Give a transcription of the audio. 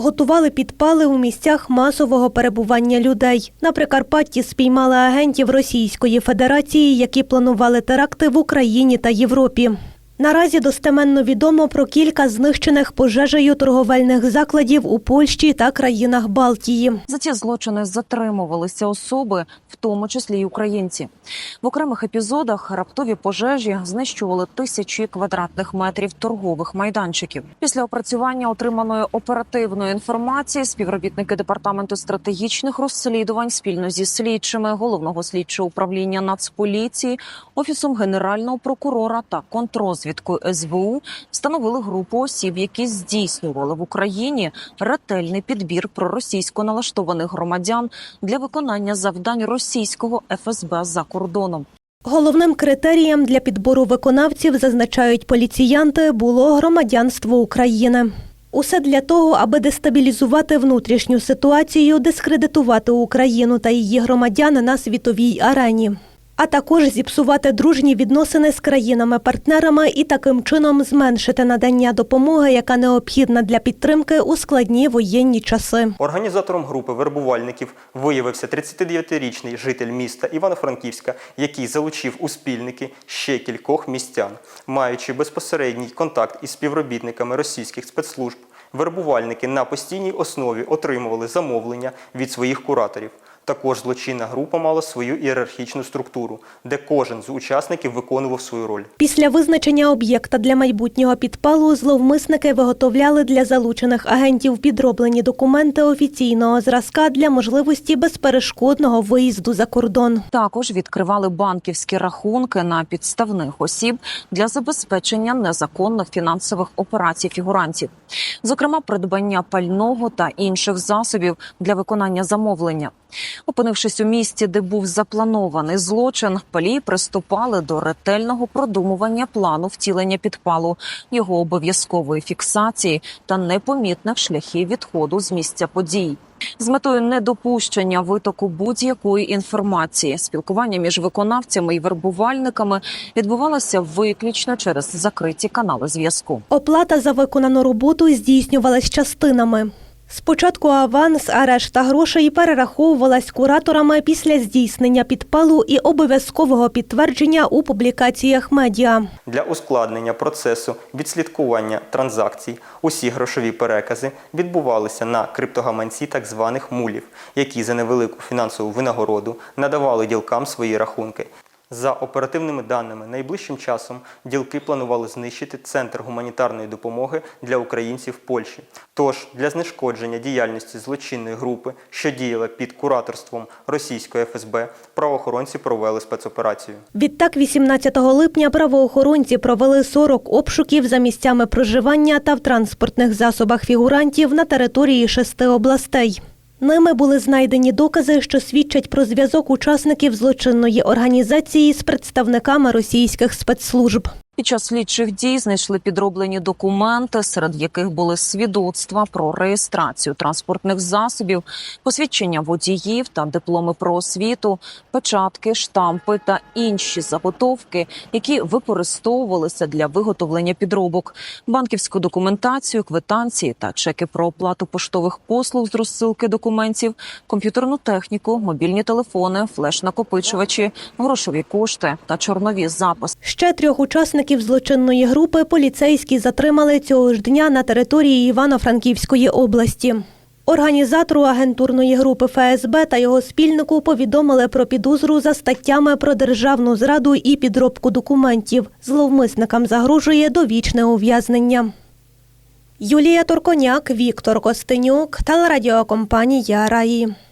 Готували підпали у місцях масового перебування людей. На Прикарпатті спіймали агентів Російської Федерації, які планували теракти в Україні та Європі. Наразі достеменно відомо про кілька знищених пожежею торговельних закладів у Польщі та країнах Балтії. За ці злочини затримувалися особи, в тому числі й українці. В окремих епізодах раптові пожежі знищували тисячі квадратних метрів торгових майданчиків. Після опрацювання отриманої оперативної інформації співробітники департаменту стратегічних розслідувань спільно зі слідчими головного слідчого управління Нацполіції, офісом генерального прокурора та контрозвідкою СБУ встановили групу осіб, які здійснювали в Україні ретельний підбір проросійсько налаштованих громадян для виконання завдань російського ФСБ за кордоном. Головним критерієм для підбору виконавців, зазначають поліціянти, було громадянство України. Усе для того, аби дестабілізувати внутрішню ситуацію, дискредитувати Україну та її громадян на світовій арені, а також зіпсувати дружні відносини з країнами-партнерами і таким чином зменшити надання допомоги, яка необхідна для підтримки у складні воєнні часи. Організатором групи вербувальників виявився 39-річний житель міста Івано-Франківська, який залучив у спільники ще кількох містян, маючи безпосередній контакт із співробітниками російських спецслужб. Вербувальники на постійній основі отримували замовлення від своїх кураторів. Також злочинна група мала свою ієрархічну структуру, де кожен з учасників виконував свою роль. Після визначення об'єкта для майбутнього підпалу зловмисники виготовляли для залучених агентів підроблені документи офіційного зразка для можливості безперешкодного виїзду за кордон. Також відкривали банківські рахунки на підставних осіб для забезпечення незаконних фінансових операцій фігурантів, зокрема придбання пального та інших засобів для виконання замовлення. Опинившись у місті, де був запланований злочин, палії приступали до ретельного продумування плану втілення підпалу, його обов'язкової фіксації та непомітних шляхів відходу з місця подій. З метою недопущення витоку будь-якої інформації, спілкування між виконавцями і вербувальниками відбувалося виключно через закриті канали зв'язку. Оплата за виконану роботу здійснювалась частинами. Спочатку аванс, а решта грошей перераховувалась кураторами після здійснення підпалу і обов'язкового підтвердження у публікаціях медіа. Для ускладнення процесу відслідкування транзакцій усі грошові перекази відбувалися на криптогаманці так званих мулів, які за невелику фінансову винагороду надавали ділкам свої рахунки. За оперативними даними, найближчим часом ділки планували знищити центр гуманітарної допомоги для українців Польщі. Тож для знешкодження діяльності злочинної групи, що діяла під кураторством російської ФСБ, правоохоронці провели спецоперацію. Відтак, 18 липня правоохоронці провели 40 обшуків за місцями проживання та в транспортних засобах фігурантів на території шести областей. Ними були знайдені докази, що свідчать про зв'язок учасників злочинної організації з представниками російських спецслужб. Під час слідчих дій знайшли підроблені документи, серед яких були свідоцтва про реєстрацію транспортних засобів, посвідчення водіїв та дипломи про освіту, печатки, штампи та інші заготовки, які використовувалися для виготовлення підробок, банківську документацію, квитанції та чеки про оплату поштових послуг з розсилки документів, комп'ютерну техніку, мобільні телефони, флеш-накопичувачі, грошові кошти та чорнові записи. Ще трьох учасників злочинної групи поліцейські затримали цього ж дня на території Івано-Франківської області. Організатору агентурної групи ФСБ та його спільнику повідомили про підозру за статтями про державну зраду і підробку документів. Зловмисникам загрожує довічне ув'язнення. Юлія Торконяк, Віктор Костенюк, телерадіокомпанія Раї.